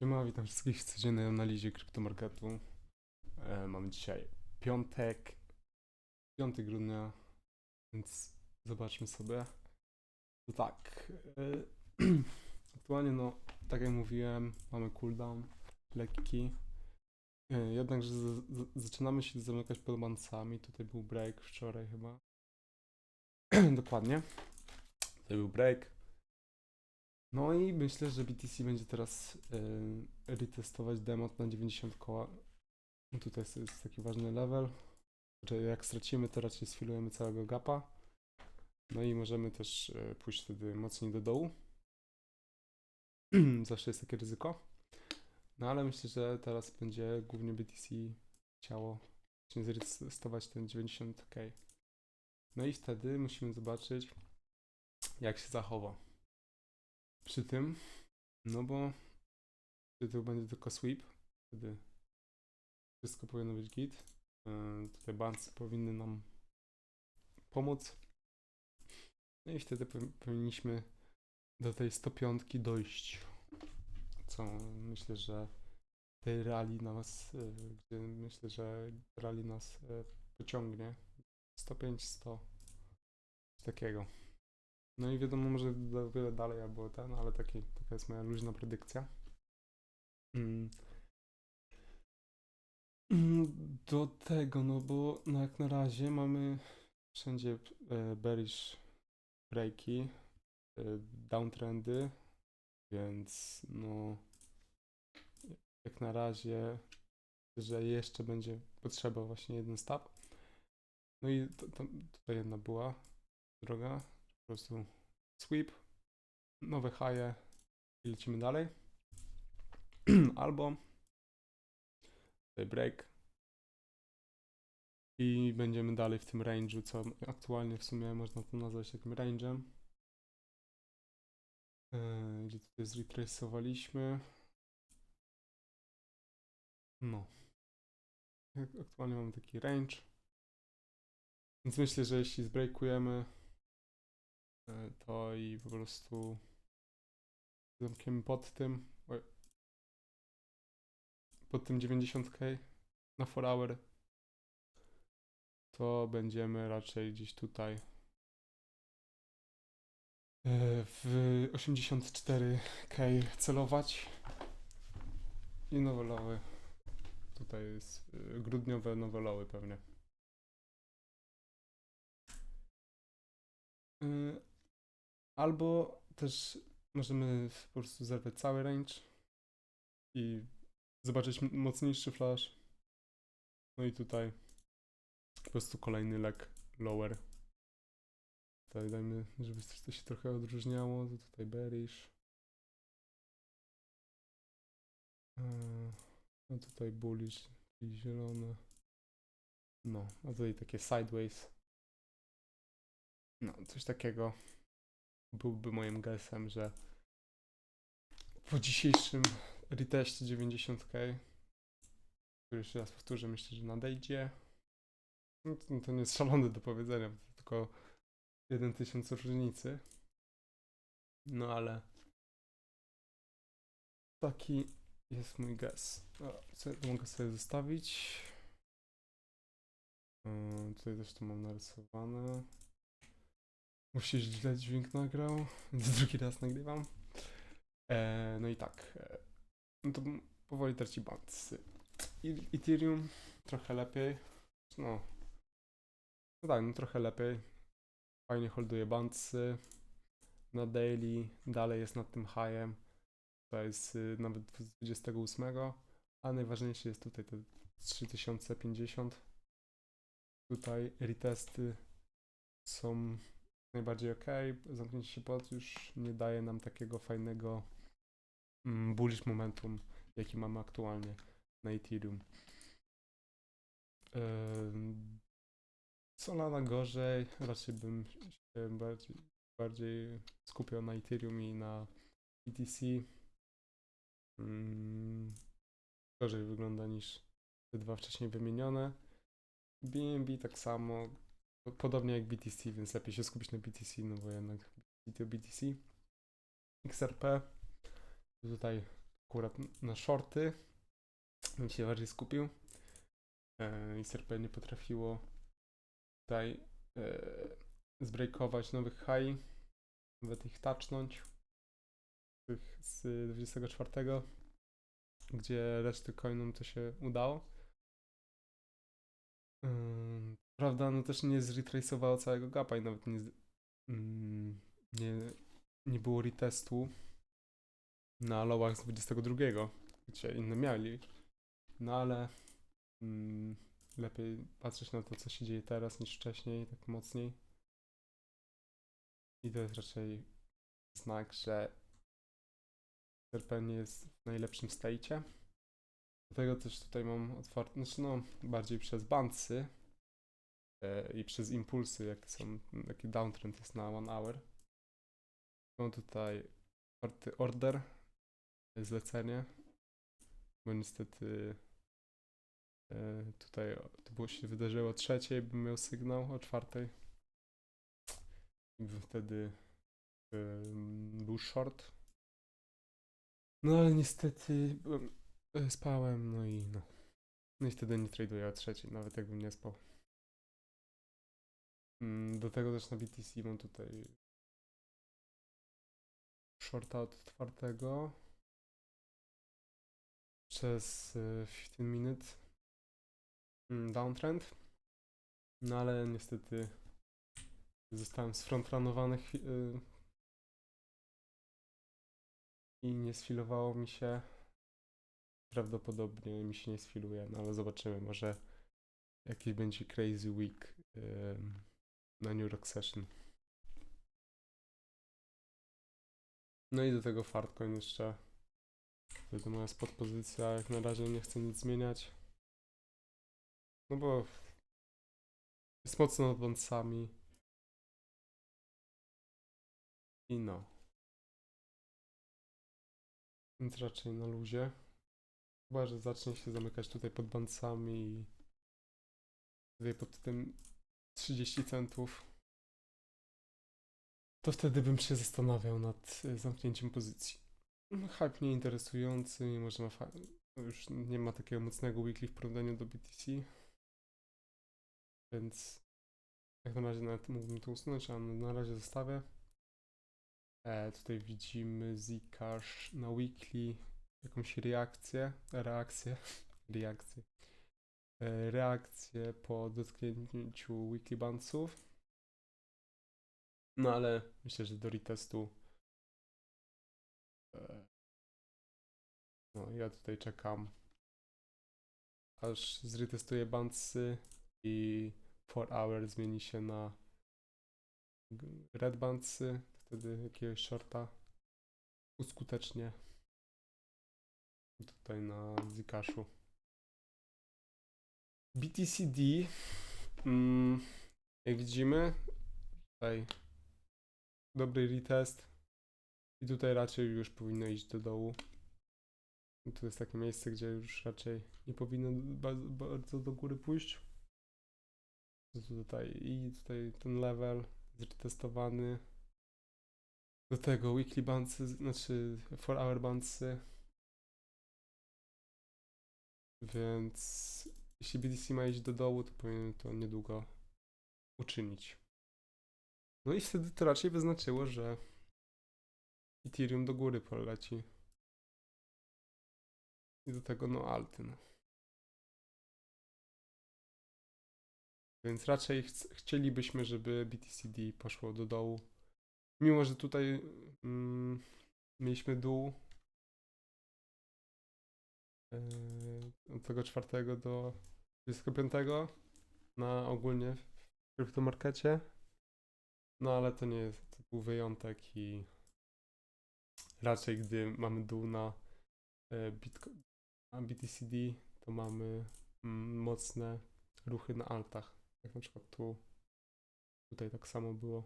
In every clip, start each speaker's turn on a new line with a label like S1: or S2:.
S1: Siema, witam wszystkich w codziennej analizie kryptomarketu. E, mamy dzisiaj piątek, 5 grudnia, więc zobaczmy sobie. To tak, e, aktualnie no, tak jak mówiłem, mamy cooldown lekki. E, jednakże z, z, zaczynamy się zamykać pod bancami. Tutaj był break wczoraj chyba. Dokładnie. Tutaj był break. No i myślę, że BTC będzie teraz retestować demo na 90 koła. No tutaj jest, jest taki ważny level, że jak stracimy, to raczej sfilujemy całego gapa. No i możemy też yy, pójść wtedy mocniej do dołu. Zawsze jest takie ryzyko. No ale myślę, że teraz będzie głównie BTC chciało zretestować ten 90k. No i wtedy musimy zobaczyć, jak się zachowa przy tym, no bo wtedy to będzie tylko sweep, wtedy wszystko powinno być git. Yy, Tutaj bancy powinny nam pomóc. No i wtedy powi- powinniśmy do tej 105 dojść. Co myślę, że tej rali nas, yy, gdzie myślę, że rali nas yy, pociągnie. 105, 100. Coś takiego. No i wiadomo, może o wiele dalej albo ten, ale taki, taka jest moja luźna predykcja. Mm. Mm, Do tego, no bo no jak na razie mamy wszędzie e, bearish breaki, e, downtrendy, więc no jak na razie, że jeszcze będzie potrzeba właśnie jeden stop. No i to, to, tutaj jedna była droga, po prostu sweep, nowe haje i lecimy dalej. Albo tutaj break i będziemy dalej w tym range'u, co aktualnie w sumie można to nazwać takim range'em. Yy, Gdzie tutaj zretracowaliśmy. No. Aktualnie mamy taki range. Więc myślę, że jeśli zbreakujemy e, to i po prostu zamkniemy pod tym. Pod tym 90k na 4 hour. To będziemy raczej gdzieś tutaj e, w 84k celować. I nowolowy. Tutaj jest e, grudniowe nowolowy pewnie. Y, Albo też możemy po prostu zerwać cały range i zobaczyć mocniejszy flash. No i tutaj po prostu kolejny leg lower. Tutaj dajmy, żeby to się trochę odróżniało. To tutaj bearish. Yy, No tutaj bullish, czyli zielone. No, a tutaj takie sideways. No, coś takiego byłby moim guessem, że po dzisiejszym reteście 90k, który jeszcze raz powtórzę, myślę, że nadejdzie. No to, to nie jest szalone do powiedzenia, bo to tylko 1000 różnicy. No ale taki jest mój guess. Tu mogę sobie zostawić? Yy, tutaj też to mam narysowane. Się źle dźwięk nagrał, więc drugi raz nagrywam. E, no i tak. E, no to powoli traci bands. I- Ethereum trochę lepiej. No. No tak, no trochę lepiej. Fajnie holduje bandsy. Na daily dalej jest nad tym highem. To jest y, nawet z 28. A najważniejsze jest tutaj te 3050. Tutaj retesty są najbardziej ok. Zamknięcie się pod już nie daje nam takiego fajnego mm, bullish momentum, jaki mamy aktualnie na Ethereum. Ym, Solana gorzej, raczej bym się bardziej, bardziej skupiał na Ethereum i na BTC. Ym, Gorzej wygląda niż te dwa wcześniej wymienione. BNB tak samo, Podobnie jak BTC, więc lepiej się skupić na BTC, no bo jednak BTC to BTC. XRP. Tutaj akurat na shorty bym się bardziej skupił. E, I SRP nie potrafiło tutaj e, zbreakować nowych high, nawet ich touchnąć. Tych z 24, gdzie reszty coinom to się udało. Prawda, no też nie zretraceowało całego gapa i nawet nie, mm, nie, nie było retestu na lowach z 22, gdzie inne mieli. No ale mm, lepiej patrzeć na to, co się dzieje teraz niż wcześniej, tak mocniej. I to jest raczej znak, że RP nie jest w najlepszym stajcie. Dlatego też tutaj mam otwarte, znaczy no bardziej przez bandsy e, i przez impulsy, jakie są, jaki downtrend jest na one hour. Mam tutaj order, zlecenie, bo niestety e, tutaj to było się wydarzyło o trzeciej, bym miał sygnał o czwartej. I wtedy był short. No ale niestety e, spałem, no i no. No i wtedy nie traduję o trzeciej, nawet jakbym nie spał. Mm, Do tego też na BTC mam tutaj shorta od czwartego przez e, 15 minut mm, downtrend. No ale niestety zostałem sfrontranowany y, i nie sfilowało mi się. Prawdopodobnie mi się nie sfiluje, no ale zobaczymy, może jakiś będzie crazy week na New York Session. No i do tego Fartcoin jeszcze. To moja spot pozycja, jak na razie nie chcę nic zmieniać. No bo jest mocno nad bądźcami. I no. Więc raczej na luzie. Chyba, że zacznie się zamykać tutaj pod bancami i tutaj pod tym 30 centów. To wtedy bym się zastanawiał nad y, zamknięciem pozycji. No, Hype nie interesujący, mimo że ma już nie ma takiego mocnego weekly w porównaniu do BTC. Więc jak na razie nawet mógłbym to usunąć, ale na razie zostawię. E, tutaj widzimy Zcash na weekly jakąś reakcję, reakcję, reakcję, e, reakcję po dotknięciu weekly bandsów. No ale myślę, że do retestu e, no ja tutaj czekam aż zretestuję bandsy i 4 hour zmieni się na red bandsy, wtedy jakiegoś shorta uskutecznie tutaj na Zcashu. BTCD mm, jak widzimy tutaj dobry retest i tutaj raczej już powinno iść do dołu. I Tu jest takie miejsce, gdzie już raczej nie powinno ba- bardzo do góry pójść. To Tutaj i tutaj ten level zretestowany. Do tego weekly bandsy, znaczy 4 hour bandsy. Więc jeśli BTC ma iść do dołu, to powinien to niedługo uczynić. No i wtedy to raczej wyznaczyło, że Ethereum do góry poleci. I do tego no alty. No. Więc raczej chc- chcielibyśmy, żeby BTCD poszło do dołu. Mimo, że tutaj mm, mieliśmy dół yy, od tego czwartego do 25 na ogólnie w kryptomarkecie. No ale to nie jest, to był wyjątek i raczej gdy mamy dół na e, Bitco- na BTCD, to mamy mm, mocne ruchy na altach. Jak na przykład tu, tutaj tak samo było.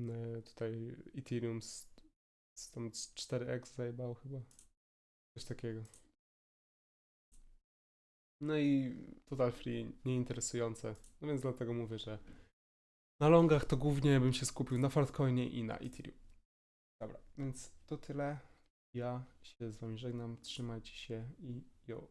S1: E, Tutaj Ethereum z 4x zajebał chyba. Coś takiego. No i total free, nieinteresujące. No więc dlatego mówię, że na longach to głównie bym się skupił na Fartcoinie i na Ethereum. Dobra, więc to tyle. Ja się z wami żegnam, trzymajcie się i yo.